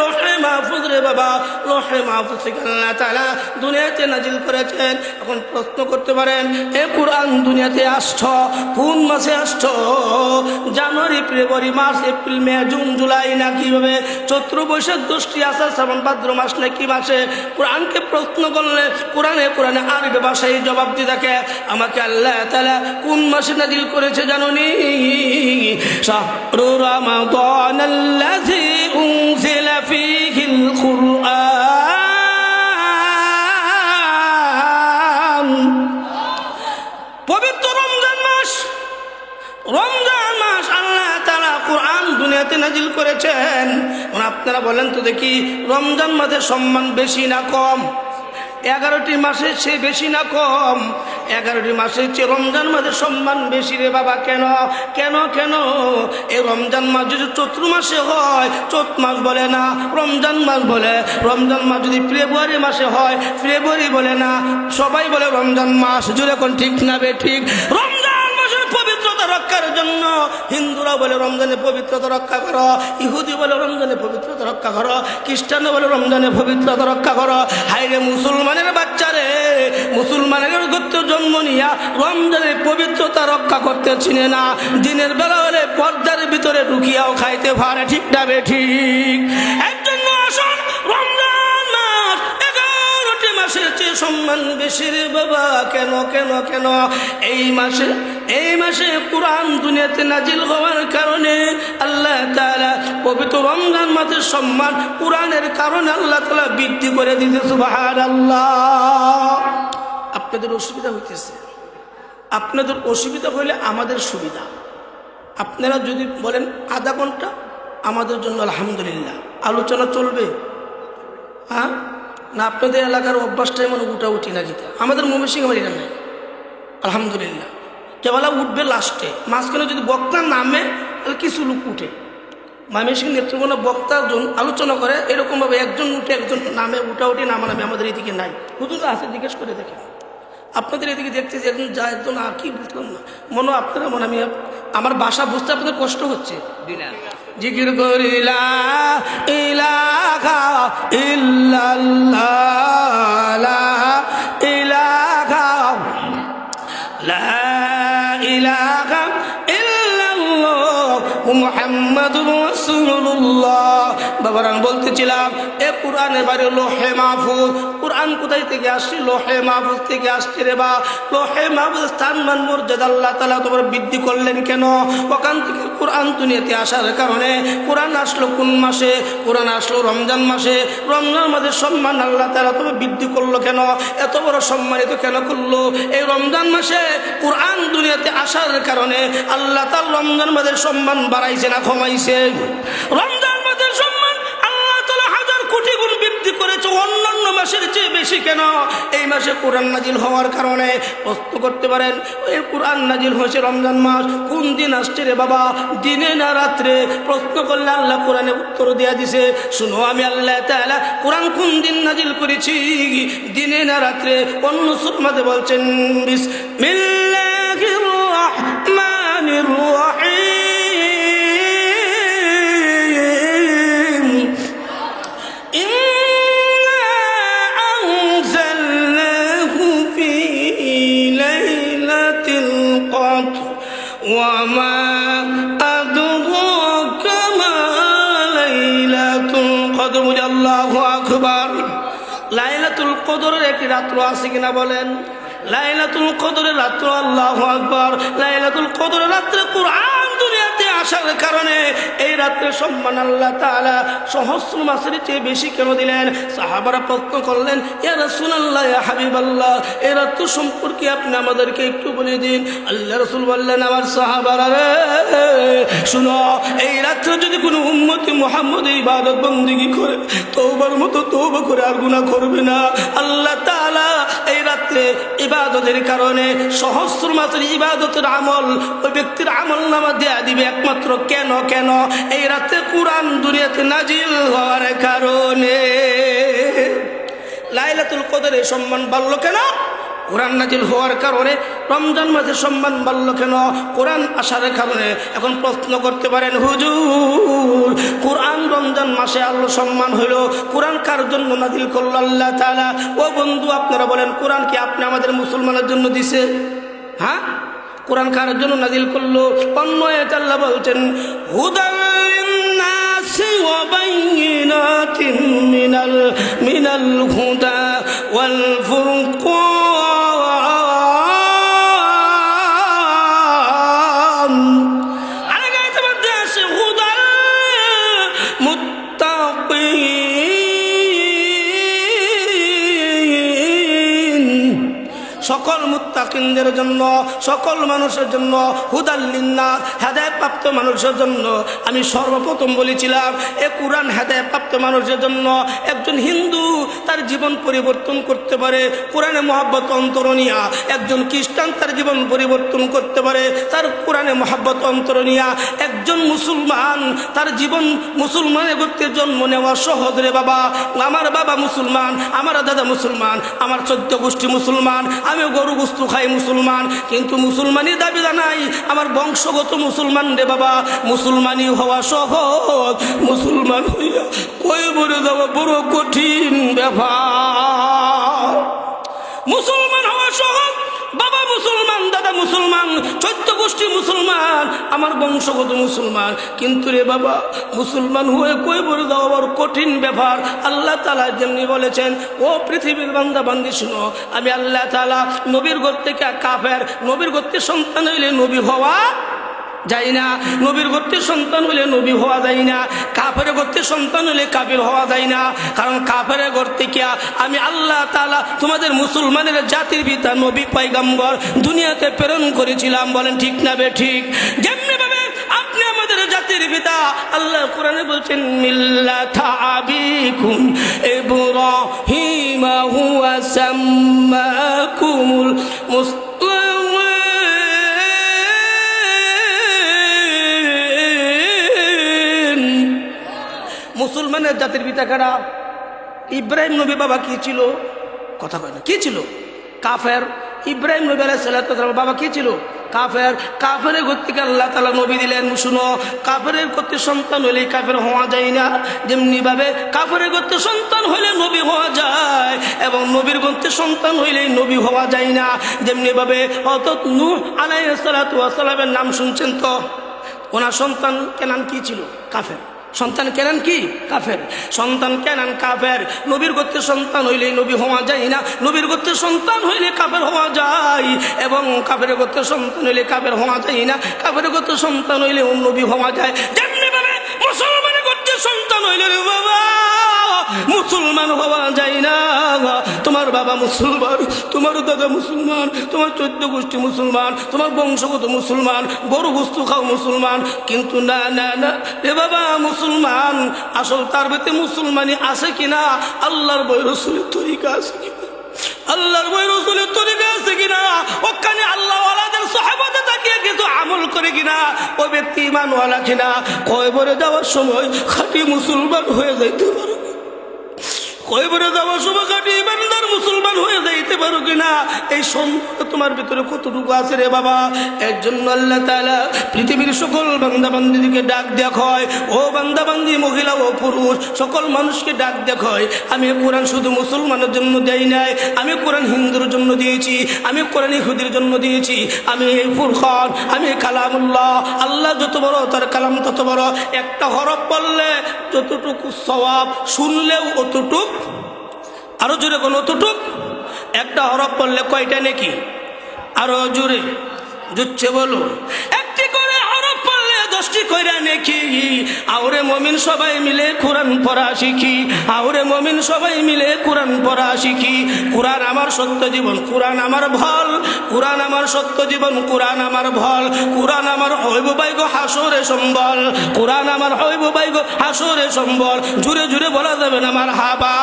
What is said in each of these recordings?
লোহে মাহফুজ রে বাবা মাহফুজ আল্লাহ তাআলা দুনিয়াতে নাজিল করেছেন। এখন প্রশ্ন করতে পারেন, এ কোরআন দুনিয়াতে আসছ? কোন মাসে আসছ? January, February, March, April, May, June, July না কীভাবে? চৈত্র বৈশাখ দোষটি শ্রাবণ, ভাদ্র মাস না কি মাসে? কোরআনকে প্রশ্ন করলে কোরআনে কোরআনে আরবি ভাষায় জবাব দিয়ে থাকে, আমাকে আল্লাহ তাআলা কোন মাসে নাজিল করেছে জানুনি? শাহরু রমাদান আল্লাযী পবিত্র রমজান মাস রমজান মাস আল্লাহ তারা কোরআন দুনিয়াতে নাজিল করেছেন। আপনারা বলেন তো দেখি, রমজান মাসের সম্মান বেশি না কম? এগারোটি মাসের চেয়ে বেশি না কম। এগারোটি মাসের চেয়ে রমজান মাসের সম্মান বেশি রে বাবা, কেন? কেন কেন? এই রমজান মাস যদি চতুর মাসে হয় চোত মাস বলে না, রমজান মাস বলে। রমজান মাস যদি ফেব্রুয়ারি মাসে হয়, ফেব্রুয়ারি বলে না। সবাই বলে রমজান মাস জুড়ে এখন ঠিক না বে ঠিক। রমজান পবিত্রতা রক্ষার জন্য। হিন্দুরা বলে, রমজানে পবিত্রতা রক্ষা করো। ইহুদি বলে, রমজানে পবিত্রতা রক্ষা করো। খ্রিস্টান বলে, রমজানে পবিত্রতা রক্ষা করো। হাইরে মুসলমানের বাচ্চারে, মুসলমানের গত্য জন্ম নিয়া রমজানের পবিত্রতা রক্ষা করতে চিনে না। দিনের বেলা হলে পর্দার ভিতরে ঢুকিয়াও খাইতে পারে, ঠিক না ঠিক? এর জন্য আসুন, রমজান মাস এগারোটি মাসের চেয়ে সম্মান বেশি রে বাবা। কেন কেন কেন? এই মাসে এই মাসে কোরআন দুনিয়াতে নাজিল হওয়ার কারণে আল্লাহ তাআলা পবিত্র রমজান মাসের সম্মান কোরআনের কারণে আল্লাহ তাআলা বৃদ্ধি করে দিতে আল্লাহ আপনাদের অসুবিধা হইতেছে। আপনাদের অসুবিধা হইলে আমাদের সুবিধা। আপনারা যদি বলেন আধা ঘণ্টা, আমাদের জন্য আলহামদুলিল্লাহ। আলোচনা চলবে। হ্যাঁ? না, আপনাদের এলাকার অভ্যাসটাই মানে উঠা উঠি না গীতা আমাদের ময়মনসিংহ আমার এটা নাই। আলহামদুলিল্লাহ। কেবলা উঠবে লাস্টে। মাঝখানে যদি বক্তা নামে, তাহলে কিছু লোক উঠে। ময়মনসিংহ নেতৃত্ব বক্তা আলোচনা করে, এরকমভাবে একজন উঠে, একজন নামে, উঠা উঠি নামা নামে, আমাদের এদিকে নাই। হুজুর আছে জিজ্ঞেস করে দেখেন আপনাদের এদিকে দেখতে যে একজন যায় একজন, আর কি বুঝলাম না। মনে আপনারা, মনে আমি আমার বাসা বুঝতে আপনাদের কষ্ট হচ্ছে। জিকির করিলা, ইলাহা ইল্লাল্লাহ বলতেছিলাম, এ লোহে কোথায় থেকে লোহে থেকে আসছে রে বা লোহে স্থান মর্যাদা আল্লাহ তোমার বৃদ্ধি করলেন কেন? ওখান থেকে কোরআন দুনিয়াতে আসার কারণে কোরআন আসলো কোন মাসে? কোরআন আসলো রমজান মাসে। রমজান মাসের সম্মান আল্লাহ তারা তবে বৃদ্ধি করল কেন? এত বড় সম্মানিত কেন করল? এই রমজান মাসে কোরআন দুনিয়াতে আসার কারণে আল্লাহ তার রমজান মাসের সম্মান বাড়াইছে না কমাইছে? রমজান বৃদ্ধি অন্যান্য মাসের চেয়ে বেশি কেন? এই মাসে কোরআন নাজিল হওয়ার কারণে প্রশ্ন করতে পারেন এই কোরআন নাজিল হয়েছে রমজান মাস, কোন দিন আসছে রে বাবা? দিনে না রাত্রে? প্রশ্ন করলে আল্লাহ কোরআনে উত্তর দেয়া দিছে, শুনো আমি আল্লাহ তাআলা কোরআন কোন দিন নাজিল করেছি? দিনে না রাত্রে? অন্য সুরমাতে বলছেন, বিসমিল্লাহির রহমানির রহিম। রাত্র আছে কিনা বলেন? লাইলাতুল কদরের রাত্র, আল্লাহু আকবার। লাইলাতুল কদরের রাত্রে কোরআন দুনিয়াতে আসার কারণে এই রাত্রে সম্মান আল্লাহ তাআলা সহস্র মাসের চেয়ে বেশি কেন দিলেন? সাহাবারা প্রশ্ন করলেন, ইয়া রাসূলুল্লাহ, ইয়া হাবিবাল্লাহ, এই রাত্র সম্পর্কে আপনি আমাদেরকে একটু বলে দিন। আল্লাহ রাসূল বললেন, আমার সাহাবারা রে, শুনো, এই রাত্রে যদি কোনো উম্মতি মুহাম্মদ ইবাদত বন্দিগি করে, তওবার মতো তওবা করে আর গুনাহ করবে না। আল্লাহ তাআলা এই রাত্রে ইবাদতের কারণে সহস্র মাসের ইবাদতের আমল, ওই ব্যক্তির আমল নামা দেয়া দিবে একমাত্র কেন কেন? এই রাতে কোরআন দুনিয়াতে নাজিল হওয়ার কারণে। লাইলাতুল কদরের সম্মান বাড়লো কেন? কোরআন নাজিল হওয়ার কারণে রমজান মাসের সম্মান বাড়ল কেন? কোরআন আসার কারণে। এখন প্রশ্ন করতে পারেন, হুজুর, কোরআন রমজান মাসে আল্লাহ সম্মান হইল। কোরআন কার জন্য নাজিল করল আল্লাহ তাআলা? ও বন্ধু, আপনারা বলেন, কোরআন কি আপনি আমাদের মুসলমানের জন্য দিছে? হ্যাঁ? কোরআন কার জন্য নাজিল করল? অন্য আয়াতে আল্লাহ বলছেন, হুদাল লিন্নাসি ওয়া বাইয়িনাতিন মিনাল 못 সকল মুত্তাকিনদের জন্য, সকল মানুষের জন্য হুদাল্লিন্না হেদায় প্রাপ্ত মানুষের জন্য আমি সর্বপ্রথম বলেছিলাম, এ কোরআন হেদায় প্রাপ্ত মানুষের জন্য একজন হিন্দু তার জীবন পরিবর্তন করতে পারে, কোরআনে মহাব্বত অন্তরণীয়া, একজন খ্রিস্টান তার জীবন পরিবর্তন করতে পারে, তার কোরআনে মহাব্বত অন্তরণিয়া, একজন মুসলমান তার জীবন মুসলমানের গোত্রে জন্ম নেওয়া সহজ রে বাবা, আমার বাবা মুসলমান, আমার দাদা মুসলমান, আমার চোদ্দ গোষ্ঠী মুসলমান, আমি গরু গুস্তু খাই মুসলমান, কিন্তু মুসলমানই দাবি নাই আমার বংশগত মুসলমান রে বাবা, মুসলমানই হওয়া সহজ, মুসলমান হইয়া কই বলে দেওয়া বড় কঠিন ব্যাপার। মুসলমান হওয়া সহজ বাবা মুসলমান, দাদা মুসলমান চৈত্য গোষ্ঠী মুসলমান, আমার বংশগত মুসলমান। কিন্তু রে বাবা, মুসলমান হয়ে কই বলে দাও আবার কঠিন ব্যাপার আল্লাহ তালা যেমনি বলেছেন, ও পৃথিবীর বান্দা, বান্দি শুনো, আমি আল্লাহ তালা নবীর গর্তে কাফের, নবীর গর্তে সন্তান হইলে নবী হওয়া যাই না। নবীর গোত্রের সন্তান হলে নবী হওয়া যায় না। কাফের গোত্রের সন্তান হলে কাবির হওয়া যায় না। কারণ কাফের গোর থেকে আমি আল্লাহ তালা তোমাদের মুসলমানের জাতির পিতা, নবী পাইগাম্বর দুনিয়াতে প্রেরণ করেছিলাম। বলেন ঠিক না বে ঠিক? যেমনি ভাবে আপনি আমাদের জাতির পিতা, আল্লাহ কোরআনে বলছেন, মিল্লাতা আবিকুম মুসলমানের জাতির পিতা কারা? ইব্রাহিম নবী বাবা কি ছিল? কথা কয় না, কি ছিল? কাফের। ইব্রাহিম নবী আলাহ সাল্লাহ বাবা কি ছিল? কাফের। কাফের গতিকে আল্লাহ তালা নবী দিলেন। শুনো কাফের করতে সন্তান হলে কাফের হওয়া যায় না। যেমনি ভাবে কাফের করতে সন্তান হলে নবী হওয়া যায় এবং নবীর গন্তে সন্তান হইলে নবী হওয়া যায় না। যেমনি ভাবে অত নূ আলাই সালাতামের নাম শুনছেন তো? ওনার সন্তান কেনান কি ছিল? কাফের। সন্তান কেনান কি? কাফের। সন্তান কেনান কাফের? নবীর গোত্রের সন্তান হইলে নবী হওয়া যায় না। নবীর গোত্রের সন্তান হইলে কাফের হওয়া যায়। এবং কাফের গোত্রের সন্তান হইলে কাফের হওয়া যায় না। কাফের গোত্রের সন্তান হইলে নবী হওয়া যায়। মুসলমানের গোত্রের সন্তান হইলে মুসলমান হওয়া যায় না। তোমার বাবা মুসলমান, তোমার দাদা মুসলমান, তোমার চোদ্দ গোষ্ঠী মুসলমান, তোমার বংশগত মুসলমান বড় বস্তু খাও মুসলমান। কিন্তু না না না রে বাবা মুসলমান, আসল তার ভিতরে মুসলমানি আছে কিনা? আল্লাহর বই রসুলের তরিকা আছে কিনা? আল্লাহর বই রসুলের তরিকা আছে কিনা? ওখানে আল্লাহ কিন্তু কিনা? ও ব্যক্তি ইমানওয়ালা কিনা? কয়বরে যাওয়ার সময় খাঁটি মুসলমান হয়ে যাইতে পারো। কয়বরে যাওয়ার সময় খাঁটি ইমানদার মুসলমান হয়ে যাইতে পারো কিনা? এই সম্পর্ক তোমার ভিতরে কতটুকু আছে রে বাবা? এর জন্য আল্লাহ তাআলা পৃথিবীর সকল বান্দাবান্দিদিকে ডাক দেখায় ও বান্দাবান্দি, মহিলা ও পুরুষ, সকল মানুষকে ডাক দেখায় আমি কোরআন শুধু মুসলমানের জন্য দেই নাই, আমি কোরআন হিন্দুর জন্য দিয়েছি, আমি কোরআন ইহুদির জন্য দিয়েছি। আমি এই ফুরখান আমি কালামুল্লাহ। আল্লাহ যত বড়, তার কালাম তত বড়। একটা হরফ পড়লে যতটুকু সওয়াব, শুনলেও অতটুক আরও জোরে কোন অতটুক? একটা হরফ পড়লে কয়টা নাকি? আরও জোরে জুচ্ছে বলো। কইরা নেকি? আউরে মমিন সবাই মিলে কোরআন পড়া শিখি। আউরে মমিন সবাই মিলে কোরআন পড়া শিখি। কোরআন আমার সত্য জীবন, কোরআন আমার ভল। কোরআন আমার সত্য জীবন, কোরআন আমার ভল। কোরআন আমার হইব বাইগ হাসরে সম্বল। কোরআন আমার হইব বাইগ হাসরে সম্বল। জুড়ে জুড়ে বলা যাবে না আমার হাবা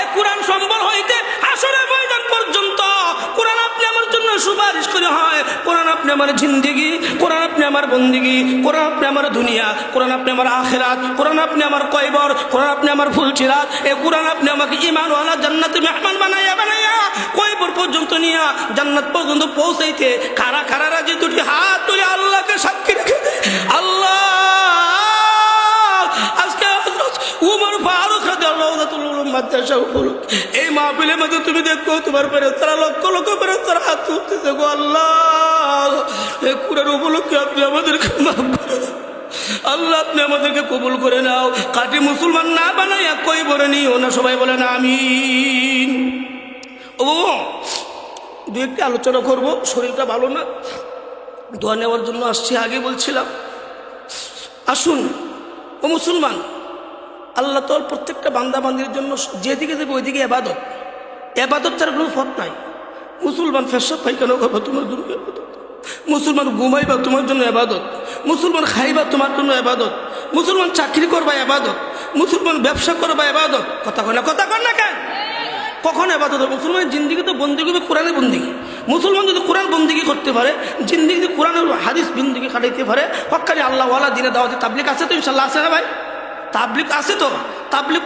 এ কোরআন সম্বল হইতে হাসরে ময়দান পর্যন্ত। কোরআন আপনি আমার জন্য সুপারিশ করে হয়। কোরআন আপনি আমার জিন্দিগি। কোরআন আমার বন্দিগি, কোরআন আপনি আমার দুনিয়া, কোরআন আপনি আমার আখেরাত, কোরআন আপনি আমার কয়বর, কোরআন আপনি আমার ফুলচিরাত এ কোরআন আপনি আমাকে ইমানওয়ালা জান্নাত মেহমান বানাইয়া বানাইয়া কয়বর পর্যন্ত নিয়া জান্নাত পর্যন্ত পৌঁছাইতে খারা খারা রাজি দুটি হাত তুলে আল্লাহকে সাক্ষী রেখে আল্লাহ! মাদ্রাসা উপলক এই মাহফিলের মধ্যে তুমি দেখো তোমার ফেরেশতারা লক্ষ লক্ষ ফেরেশতারা হাত তুলতেছে। গো আল্লাহ এই কুরআন উপলক্ষে আপনি আমাদেরকে মাফ করে আল্লাহ, আপনি আমাদেরকে কবুল করে নাও। কাটি মুসলমান না বানাইয়া কই বলে নিও না? সবাই বলেন আমি ও, দু একটি আলোচনা করব, শরীরটা ভালো না। দোয়া নেওয়ার জন্য আসছি। আগে বলছিলাম, আসুন, ও মুসলমান আল্লাহ তোর প্রত্যেকটা বান্দা বান্দির জন্য যেদিকে দেবে ওইদিকে এবাদত। এবাদত ছাড়া কোনো ফট নাই। মুসলমান ফেসব পাইখানা করব তোমার জন্য মুসলমান ঘুমাইবা তোমার জন্য এবাদত? মুসলমান খাইবা তোমার জন্য এবাদত? মুসলমান চাকরি করবা এবাদত? মুসলমান ব্যবসা করবা এবাদত? কথা কয় না, কথা কয় না কেন? কখন এবাদত হবে? মুসলমানের জিন্দিগি তো বন্দিগি হবে কোরআনের বন্দিগি। মুসলমান যদি কোরআন বন্দিগি করতে পারে, জিন্দিগি যদি কোরআনের হাদিস বিন্দিগি কাটাইতে পারে, হকানি আল্লাহ ওয়ালা দিনে দাওয়াতে তাবলিক আছে তো ইনশাল্লাহ আছে না ভাই? তাবলিক আছে তো? তাবলিক